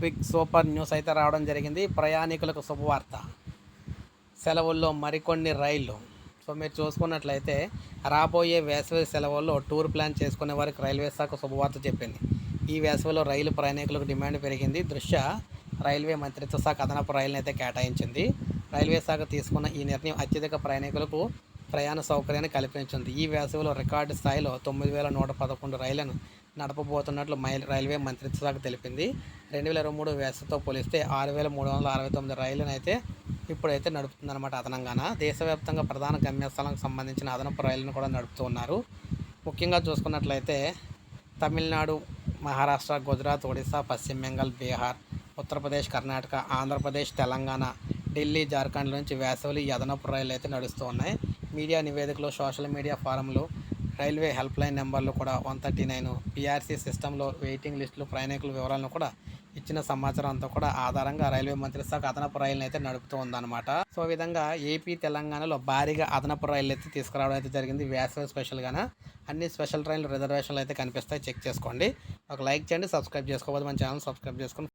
Big super news అయితే రావడం జరిగింది. ప్రయాణికులకు శుభవార్త. సెలవుల్లో మరికొన్ని రైళ్ళు. సో మీరు చూసుకున్నట్లయితే రాబోయే వేసవి సెలవుల్లో టూర్ ప్లాన్ చేసుకునే వారికి రైల్వే శాఖ శుభవార్త చెప్పింది. ఈ వేసవిలో రైలు ప్రయాణికులకు డిమాండ్ పెరిగింది. దృష్ట్యా రైల్వే మంత్రిత్వ శాఖ అదనపు రైలును అయితే కేటాయించింది. రైల్వే శాఖ తీసుకున్న ఈ నిర్ణయం అత్యధిక ప్రయాణికులకు ప్రయాణ సౌకర్యాన్ని కల్పించింది. ఈ వేసవిలో రికార్డు స్థాయిలో తొమ్మిది వేల నూట పదకొండు రైళ్ళను నడపబోతున్నట్లు మై- రైల్వే మంత్రిత్వ శాఖ తెలిపింది. రెండు వేల ఇరవై మూడు వేసవితో పోలిస్తే ఆరు వేల మూడు వందల అరవై తొమ్మిది రైళ్ళను అయితే ఇప్పుడైతే నడుపుతుందన్నమాట అదనంగాన. దేశవ్యాప్తంగా ప్రధాన గమ్యస్థానాలకు సంబంధించిన అదనపు రైళ్ళను కూడా నడుపుతూ ఉన్నారు. ముఖ్యంగా చూసుకున్నట్లయితే తమిళనాడు మహారాష్ట్ర గుజరాత్ ఒడిశా పశ్చిమ బెంగాల్ బీహార్ ఉత్తరప్రదేశ్ కర్ణాటక ఆంధ్రప్రదేశ్ తెలంగాణ ఢిల్లీ జార్ఖండ్ నుంచి వేసవిలో ఈ అదనపు రైళ్ళు అయితే నడుస్తూ ఉన్నాయి. మీడియా నివేదికలో సోషల్ మీడియా ఫారంలో రైల్వే హెల్ప్ లైన్ నెంబర్లు కూడా వన్ థర్టీ నైన్ పీఆర్సీ సిస్టంలో వెయిటింగ్ లిస్టులు ప్రయాణికుల వివరాలను కూడా ఇచ్చిన సమాచారం అంతా కూడా ఆధారంగా రైల్వే మంత్రి శాఖ అదనపు రైలును అయితే నడుపుతూ ఉందన్నమాట. సో ఈ విధంగా ఏపీ తెలంగాణలో భారీగా అదనపు రైలు అయితే తీసుకురావడం అయితే జరిగింది. వేసవి స్పెషల్గాన అన్ని స్పెషల్ ట్రైన్లు రిజర్వేషన్లు అయితే కనిపిస్తాయి. చెక్ చేసుకోండి. ఒక లైక్ చేయండి సబ్స్క్రైబ్ చేసుకోవాలి మన ఛానల్ సబ్స్క్రైబ్ చేసుకొని